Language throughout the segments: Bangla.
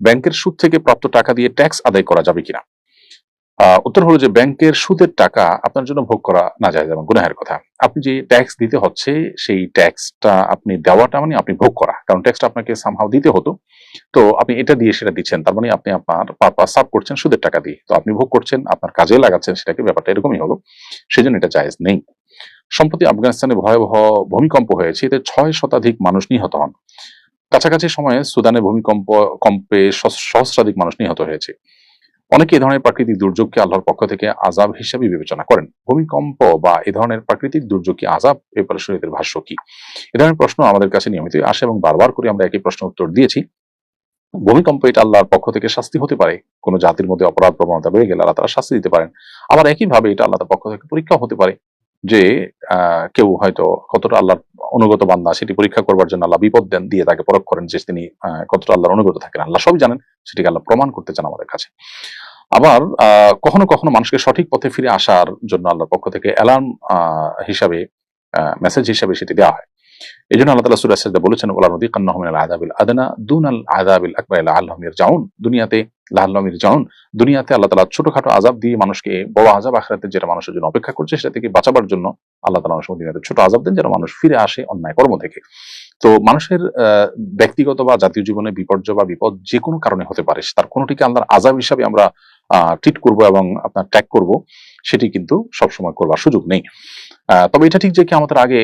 ব্যাংকের সুদ থেকে প্রাপ্ত টাকা দিয়ে ট্যাক্স আদায় করা যাবে কিনা? উত্তর হলো যে ব্যাংকের সুদের টাকা আপনার জন্য ভোগ করা না যায়, যেমন গুনাহের কথা। আপনি যে ট্যাক্স দিতে হচ্ছে, সেই ট্যাক্সটা আপনি দেওয়াটা মানে আপনি ভোগ করা। কারণ ট্যাক্সটা আপনাকে সামহাও দিতে হতো। তো আপনি এটা দিয়ে সেটা দিচ্ছেন। তার মানে আপনি আপনার পারপাস সার্ভ করছেন সুদের টাকা দিয়ে। তো আপনি ভোগ করছেন, আপনার কাজে লাগাচ্ছেন, সেটাকে ব্যাপারটা এরকমই হলো। সেজন্য এটা জায়েজ নেই। সম্প্রতি আফগানিস্তানে ভয়াবহ ভূমিকম্প হয়েছে। এতে ছয় শতাধিক মানুষ নিহত হন। কাছাকাছি সময়ে সুদানে ভূমিকম্প, কম্পে সহস্রাধিক মানুষ নিহত হয়েছে। অনেকে এ ধরনের প্রাকৃতিক দুর্যোগকে আল্লাহর পক্ষ থেকে আজাব হিসেবে বিবেচনা করেন। ভূমিকম্প বা এ ধরনের প্রাকৃতিক দুর্যোগ কি আজাব এ শরীয়তের ভাষ্য কি? এ ধরনের প্রশ্ন আমাদের কাছে নিয়মিতই আসে এবং বারবার করে আমরা একই প্রশ্ন উত্তর দিয়েছি। ভূমিকম্প এটা আল্লাহর পক্ষ থেকে শাস্তি হতে পারে। কোনো জাতির মধ্যে অপরাধ প্রবণতা বেড়ে গেলে আল্লাহ তারা শাস্তি দিতে পারেন। আবার একইভাবে এটা আল্লাহর পক্ষ থেকে পরীক্ষা হতে পারে যে কেউ হয়তো কতটা আল্লাহর অনুগত বান্দা, সেটি পরীক্ষা করবার জন্য আল্লাহ বিপদ দেন, দিয়ে তাকে পরখ করেন যে তিনি কতটা আল্লাহর অনুগত থাকেন। আল্লাহ সবই জানেন, সেটিকে আল্লাহ প্রমাণ করতে চান আমাদের কাছে। আবার কখনো কখনো মানুষকে সঠিক পথে ফিরে আসার জন্য আল্লাহর পক্ষ থেকে অ্যালার্ম হিসাবে মেসেজ হিসাবে সেটি দেওয়া হয়। এই জন্য আল্লাহ তালা সুরাজ বলেছেন ওলা নদী কান্নাহমিন আদাবিল আদানা দুন আল আদাবিল আকবর আল্লাহমির জাউন দুনিয়াতে লাহমির জাউন। দুনিয়াতে আল্লাহ তালা ছোটখাটো আজাব দিয়ে মানুষকে, বড় আজাব আখরাতে যেটা মানুষের জন্য অপেক্ষা করছে সেটা থেকে বাঁচাবার জন্য আল্লাহ তালা মানুষ দুনিয়াতে ছোট আজাব দেন যেন মানুষ ফিরে আসে অন্যায় কর্ম থেকে। তো মানুষের ব্যক্তিগত বা জাতীয় জীবনে বিপর্যয় বা বিপদ যে কোনো কারণে হতে পারে, তার কোনোটিকে আল্লাহর আজাব হিসাবে আমরা ট্রিট করব এবং আপনার ট্যাগ করব, সেটি কিন্তু সবসময় করবার সুযোগ নেই। তবে এটা ঠিক যে কি আমাদের আগে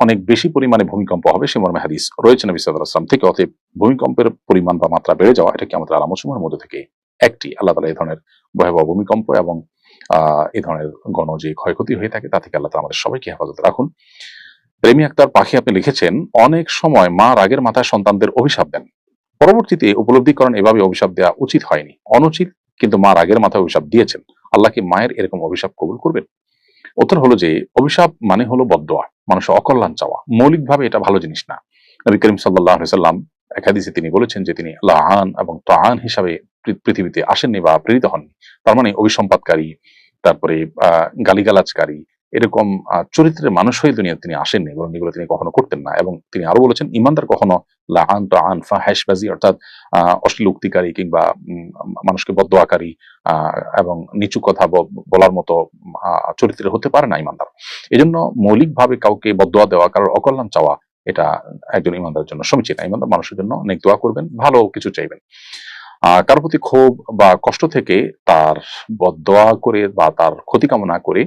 অনেক বেশি পরিমাণে ভূমিকম্প হবে, সে মর্মে হাদিস রয়েছে নবী আলাইহি ওয়াসাল্লাম। থেকে অতএব ভূমিকম্পের পরিমাণ বা মাত্রা বেড়ে যাওয়া এটা কি আমাদের আলামসমূহের মধ্যে থেকে একটি, আল্লাহ তালা এই ধরনের ভয়াবহ ভূমিকম্প এবং আহ এই ধরনের গণ যে ক্ষয়ক্ষতি হয়ে থাকে, তা থেকে আল্লাহ তালা আমাদের সবাইকে হেফাজতে রাখুন। রেমি আক্তার পাখি আপনি লিখেছেন, অনেক সময় মা রাগের মাথায় সন্তানদের অভিশাপ দেন। পরবর্তীতে উপলব্ধি করেন এভাবে অভিশাপ দেওয়া উচিত হয়নি। অনুচিত, কিন্তু মা রাগের মাথায় অভিশাপ দিয়েছেন। আল্লাহ কি মায়ের এরকম অভিশাপ কবুল করবেন? উত্তর হলো যে, অভিশাপ মানে হলো বদোয়া মানুষের অকল্যাণ চাওয়া। মৌলিকভাবে এটা ভালো জিনিস না। নবী করিম সাল্লাম একাদিসে তিনি বলেছেন যে, তিনি লাহান এবং তাহান হিসাবে পৃথিবীতে আসেননি বা প্রেরিত হননি। তার মানে অভিসম্পাদকারী তারপরে, আহ, গালিগালাজকারী এরকম চরিত্রের মানুষ হয়ে দুনিয়া তিনি আসেননি এবং এগুলো তিনি কখনো করতেন না। এবং তিনি আরও বলেছেন ইমানদার কখনো লাহান তো আন ফা হ্যাশবাজি অর্থাৎ অশ্লীল উক্তিকারী কিংবা মানুষকে বদোয়াকারী এবং নিচু কথা বলার মতো আহ, চরিত্রের হতে পারে না ইমানদার। এই জন্য মৌলিকভাবে কাউকে বদোয়া দেওয়া কারোর অকল্যাণ চাওয়া এটা একজন ইমানদারের জন্য সমীচীন ইমানদার মানুষের জন্য অনেক দোয়া করবেন ভালো কিছু চাইবেন। কারোর প্রতি ক্ষোভ বা কষ্ট থেকে তার বদোয়া করে বা তার ক্ষতি কামনা করে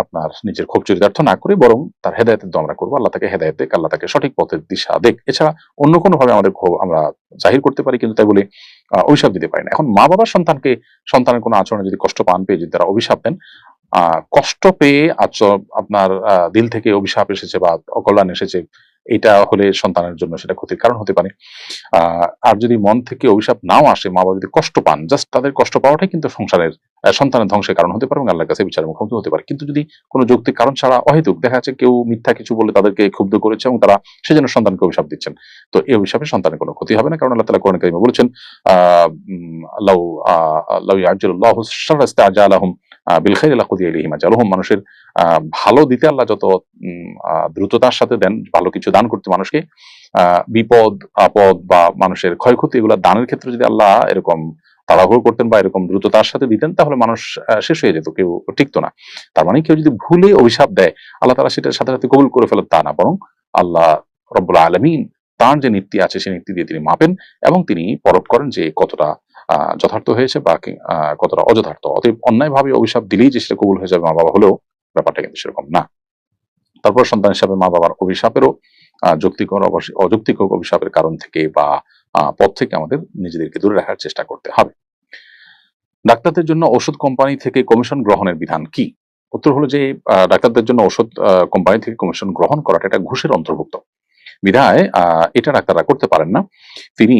আপনার নিজের ক্ষোভ চরিতার্থ না করে বরং তার হেদায়তের দো আমরা করব। আল্লাহ তাকে হেদায়ত দেখ আল্লাহ তাকে সঠিক পথের দিশা দেখ এছাড়া অন্য কোনোভাবে আমাদের ক্ষোভ আমরা জাহির করতে পারি, কিন্তু তাই বলে অভিশাপ দিতে পারি না। এখন মা বাবার সন্তানকে, সন্তানের কোনো আচরণে যদি কষ্ট পান পেয়ে যদি তারা অভিশাপ দেন কষ্ট পেয়ে আচর আপনার দিল থেকে অভিশাপ এসেছে বা অকল্যাণ এসেছে এটা হলে সন্তানের জন্য সেটা ক্ষতির কারণ হতে পারে। আর যদি মন থেকে অভিশাপ নাও আসে মা বাবা যদি কষ্ট পান জাস্ট তাদের কষ্ট পাওয়াটাই কিন্তু সংসারের সন্তানের ধ্বংসের কারণ হতে পারে এবং আল্লাহর কাছে বিচারের মুখোমুখি হতে পারে। কিন্তু যদি কোনো যৌক্তিক কারণ ছাড়া অহেতুক দেখা যাচ্ছে কেউ মিথ্যা কিছু বলে তাদেরকে ক্ষুব্ধ করেছে এবং তারা সেজন্য সন্তানকে অভিশাপ দিচ্ছেন তো এই অভিশাপে সন্তানের কোনো ক্ষতি হবে না। কারণ আল্লাহ তালা কোরআন কারিমে বলেছেন আহ উম, লাউ আহ লাউ ইয়াজ্জালুল্লাহু শাররা ইস্তাআজালাহুম আহ, বিল খাইরি লাকুদিয়া ইলাইহিম আজালুহুম মানুষের ভালো দিতে আল্লাহ যত দ্রুততার সাথে দেন ভালো কিছু দান করতে মানুষকে বিপদ, আপদ বা মানুষের ক্ষয়ক্ষতি এগুলো দানের ক্ষেত্রে যদি আল্লাহ এরকম তাড়াহুড়ো করতেন বা এরকম দ্রুততার সাথে দিতেন, তাহলে মানুষ শেষ হয়ে যেত, কেউ টিকতো না। তার মানে কেউ যদি ভুলে অভিশাপ দেয়, আল্লাহ তারা সেটার সাথে সাথে কবুল করে ফেলেন তা না, বরং আল্লাহ রব্বুল আলমিন তার যে নীতি আছে, সেই নীতি দিয়ে তিনি মাপেন এবং তিনি পরখ করেন যে কতটা যথার্থ হয়েছে বা কতটা অযথার্থ। অতএব অন্যায়ভাবে অভিশাপ দিলেই যে সেটা কবুল হয়ে যাবে মা বাবা হলেও ব্যাপারটা কিন্তু সেরকম না। তারপর সন্তান হিসাবে মা বাবার অভিশাপেরও যৌক্তিক অযৌক্তিক অভিশাপের কারণ থেকে বা পথ থেকে আমাদের নিজেদেরকে দূরে রাখার চেষ্টা করতে হবে। ডাক্তারদের জন্য ওষুধ কোম্পানি থেকে কমিশন গ্রহণের বিধান কি? উত্তর হলো যে ডাক্তারদের জন্য ওষুধ কোম্পানি থেকে কমিশন গ্রহণ করাটা এটা ঘুষের অন্তর্ভুক্ত। বিধায় এটা ডাক্তাররা করতে পারেন না। তিনি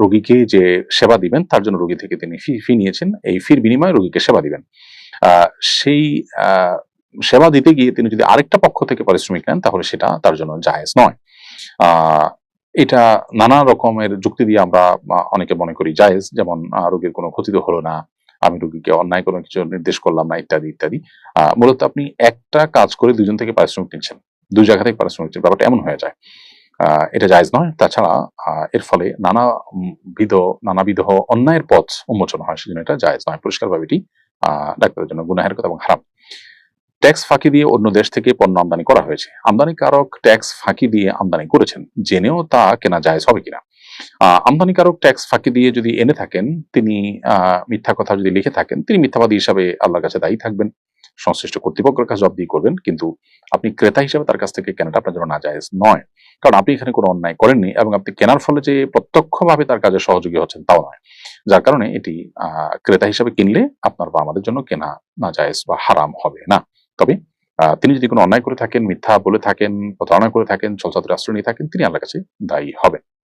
রোগীকে যে সেবা দিবেন, তার জন্য রোগী থেকে তিনি ফি ফি নিয়েছেন। এই ফির বিনিময়ে রোগীকে সেবা দিবেন। সেই সেবা দিতে গিয়ে তিনি যদি আরেকটা পক্ষ থেকে পারিশ্রমিক নেন, তাহলে সেটা তার জন্য জায়েজ নয়। এটা নানা রকমের যুক্তি দিয়ে আমরা অনেকে মনে করি জায়েজ, যেমন রোগীর কোনো ক্ষতি তো হলো না, আমি রোগীকে অন্যায় কোনো কিছু নির্দেশ করলাম না, ইত্যাদি ইত্যাদি। মূলত আপনি একটা কাজ করে দুজন থেকে পারিশ্রমিক নিচ্ছেন, দুই জায়গা থেকে পারিশ্রমিক নিচ্ছেন, ব্যাপারটা এমন হয়ে যায়। এটা জায়েজ নয়। তাছাড়া এর ফলে নানা বিধ, নানাবিধ অন্যায়ের পথ উন্মোচন হয়, সেজন্য এটা জায়েজ নয়। পরিষ্কার পরিষ্কারভাবে এটি ডাক্তারের জন্য গুনাহের কথা এবং হারাম। ট্যাক্স ফাঁকি দিয়ে অন্য দেশ থেকে পণ্য আমদানি করা হয়েছে। আমদানিকারক ট্যাক্স ফাঁকি দিয়ে আমদানি করেছেন। জেনেও তা কেনা জায়েজ হবে কিনা? আমদানিকারক ট্যাক্স ফাঁকি দিয়ে যদি এনে থাকেন, তিনি মিথ্যা কথা যদি লিখে থাকেন, তিনি মিথ্যাবাদী হিসাবে আল্লাহর কাছে দায়ী থাকবেন। সংশ্লিষ্ট কর্তৃপক্ষের কাছে জবাবদিহি করবেন। কিন্তু আপনি ক্রেতা হিসাবে তার কাছ থেকে কেনাটা আপনার জন্য না নাজায়েজ নয়। কারণ আপনি এখানে কোনো অন্যায় করেননি এবং আপনি কেনার ফলে যে প্রত্যক্ষভাবে তার কাজে সহযোগী হচ্ছেন তাও নয়। যার কারণে এটি ক্রেতা হিসাবে কিনলে আপনার বা আমাদের জন্য কেনা না নাজায়েজ বা হারাম হবে না। তবে তিনি যদি কোনো অন্যায় করে থাকেন, মিথ্যা বলে থাকেন, প্রতারণা করে থাকেন চলচাতুর আশ্রয় নিয়ে থাকেন, তিনি আল্লাহ কাছে দায়ী হবেন।